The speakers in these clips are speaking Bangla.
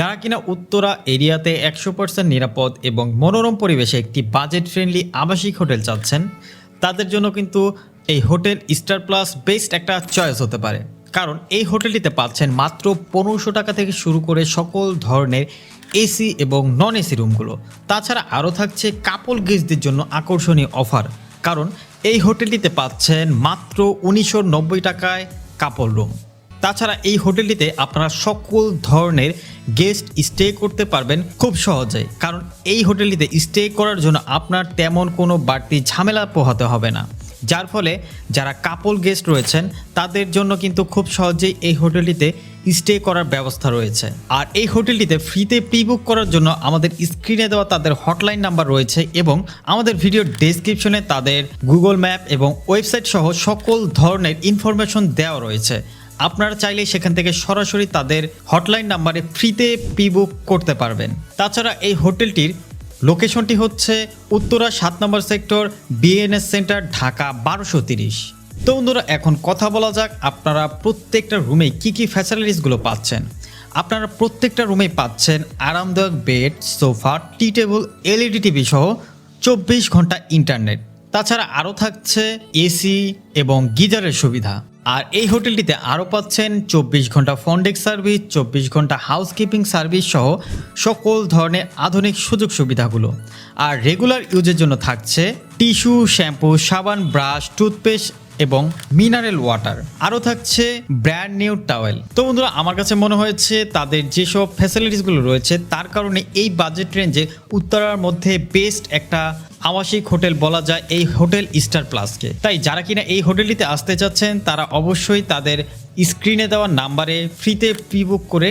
যারা কিনা উত্তরা এরিয়াতে একশো পার্সেন্ট নিরাপদ এবং মনোরম পরিবেশে একটি বাজেট ফ্রেন্ডলি আবাসিক হোটেল চাচ্ছেন। তাদের জন্য কিন্তু এই হোটেল স্টার প্লাস বেস্ট একটা চয়েস হতে পারে। কারণ এই হোটেলটিতে পাচ্ছেন মাত্র পনেরোশো টাকা থেকে শুরু করে সকল ধরনের এসি এবং নন এসি রুমগুলো। তাছাড়া আরও থাকছে কাপল গেস্টদের জন্য আকর্ষণীয় অফার। কারণ এই হোটেলটিতে পাচ্ছেন মাত্র উনিশশো নব্বই টাকায় কাপল রুম। তাছাড়া এই হোটেলটিতে আপনারা সকল ধরনের গেস্ট স্টে করতে পারবেন খুব সহজেই। কারণ এই হোটেলটিতে স্টে করার জন্য আপনার তেমন কোনো বাড়তি ঝামেলা পোহাতে হবে না। যার ফলে যারা কাপল গেস্ট রয়েছেন, তাদের জন্য কিন্তু খুব সহজেই এই হোটেলটিতে স্টে করার ব্যবস্থা রয়েছে। আর এই হোটেলটিতে ফ্রিতে প্রি বুক করার জন্য আমাদের স্ক্রিনে দেওয়া তাদের হটলাইন নাম্বার রয়েছে এবং আমাদের ভিডিও ডেসক্রিপশনে তাদের গুগল ম্যাপ এবং ওয়েবসাইট সহ সকল ধরনের ইনফরমেশন দেওয়া রয়েছে। আপনারা চাইলে সেখান থেকে সরাসরি তাদের হটলাইন নাম্বারে ফ্রিতে প্রি বুক করতে পারবেন। তাছাড়া এই হোটেলটির লোকেশনটি হচ্ছে উত্তরা সাত নম্বর সেক্টর বিএনএস সেন্টার, ঢাকা বারোশো তিরিশ। তো বন্ধুরা, এখন কথা বলা যাক আপনারা প্রত্যেকটা রুমে কি কি ফ্যাসিলিটিসগুলো পাচ্ছেন। আপনারা প্রত্যেকটা রুমেই পাচ্ছেন আরামদায়ক bed sofa tea table LED TV সহ চব্বিশ ঘণ্টা ইন্টারনেট তাছাড়া আরও থাকছে এসি এবং গিজারের সুবিধা। আর এই হোটেলটিতে আরও পাচ্ছেন চব্বিশ ঘণ্টা ফন্ডেক সার্ভিস, চব্বিশ ঘণ্টা হাউসকিপিং সার্ভিস সহ সকল ধরনের আধুনিক সুযোগ সুবিধাগুলো। আর রেগুলার ইউজের জন্য থাকছে টিস্যু, শ্যাম্পু, সাবান, ব্রাশ, টুথপেস্ট এবং মিনারেল ওয়াটার। আরও থাকছে ব্র্যান্ড নিউ টাওয়েল। তো বন্ধুরা, আমার কাছে মনে হয়েছে তাদের যেসব ফ্যাসিলিটিসগুলো রয়েছে, তার কারণে এই বাজেট রেঞ্জে উত্তরার মধ্যে বেস্ট একটা আবাসিক হোটেল বলা যায় এই হোটেল স্টার প্লাসকে। তাই যারা কিনা এই হোটেলটিতে আসতে চাচ্ছেন, তারা অবশ্যই তাদের স্ক্রিনে দেওয়া নাম্বারে ফ্রিতে প্রি বুক করে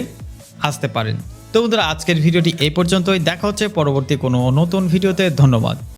আসতে পারেন। তো বন্ধুরা, আজকের ভিডিওটি এই পর্যন্তই। দেখা হচ্ছে পরবর্তী কোনো নতুন ভিডিওতে। ধন্যবাদ।